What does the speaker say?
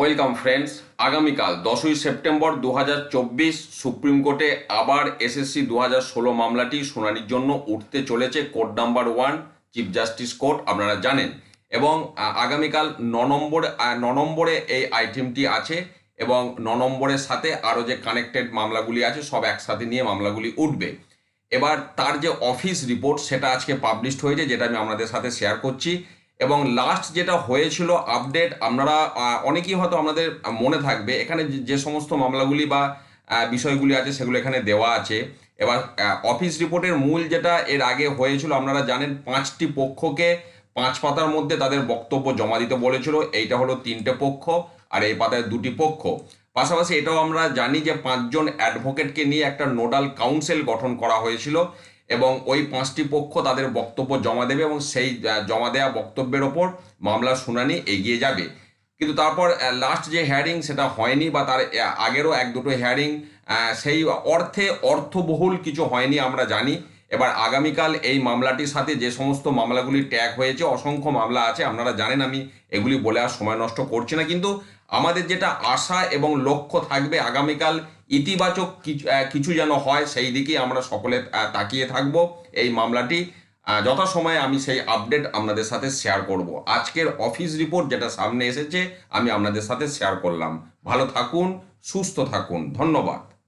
Welcome friends, আগামীকাল দশই September দু হাজার চব্বিশ সুপ্রিম কোর্টে আবার এসএসসি দু মামলাটি শুনানির জন্য উঠতে চলেছে court number one, chief justice court, আপনারা জানেন। এবং আগামীকাল ন নম্বর ন নম্বরে এই আইটেমটি আছে এবং ন নম্বরের সাথে আরও যে কানেক্টেড মামলাগুলি আছে সব একসাথে নিয়ে মামলাগুলি উঠবে। এবার তার যে অফিস রিপোর্ট সেটা আজকে পাবলিশড হয়েছে, যেটা আমি আপনাদের সাথে শেয়ার করছি। এবং লাস্ট যেটা হয়েছিল আপডেট আপনারা অনেকেই হয়তো আপনাদের মনে থাকবে, এখানে যে- সমস্ত মামলাগুলি বা বিষয়গুলি আছে, সেগুলো এখানে দেওয়া আছে। এবার অফিস রিপোর্টের মূল যেটা এর আগে হয়েছিল, আপনারা জানেন, পাঁচটি পক্ষকে পাঁচ পাতার মধ্যে তাদের বক্তব্য জমা দিতে বলেছিল। এইটা হলো তিনটে পক্ষ, আর এই পাতায় দুটি পক্ষ। পাশাপাশি এটাও আমরা জানি যে পাঁচজন অ্যাডভোকেটকে নিয়ে একটা নোডাল কাউন্সিল গঠন করা হয়েছিল। এবং ওই পাঁচটি পক্ষ তাদের বক্তব্য জমা দেবে এবং সেই জমা দেওয়া বক্তব্যের ওপর মামলার শুনানি এগিয়ে যাবে। কিন্তু তারপর লাস্ট যে হেয়ারিং সেটা হয়নি বা তার আগেরও এক দুটো হেয়ারিং সেই অর্থে অর্থবহুল কিছু হয়নি আমরা জানি। এবার আগামীকাল এই মামলাটির সাথে যে সমস্ত মামলাগুলি ট্যাগ হয়েছে, অসংখ্য মামলা আছে, আপনারা জানেন আমি এগুলি বলে আর সময় নষ্ট করছি না। কিন্তু আমাদের যেটা আশা এবং লক্ষ্য থাকবে আগামীকাল ইতিবাচক কিছু যেন হয়, সেই দিকেই আমরা সকলে তাকিয়ে থাকব এই মামলাটি। যথাসময়ে আমি সেই আপডেট আপনাদের সাথে শেয়ার করব। আজকের অফিস রিপোর্ট যেটা সামনে এসেছে, আমি আপনাদের সাথে শেয়ার করলাম। ভালো থাকুন, সুস্থ থাকুন। ধন্যবাদ।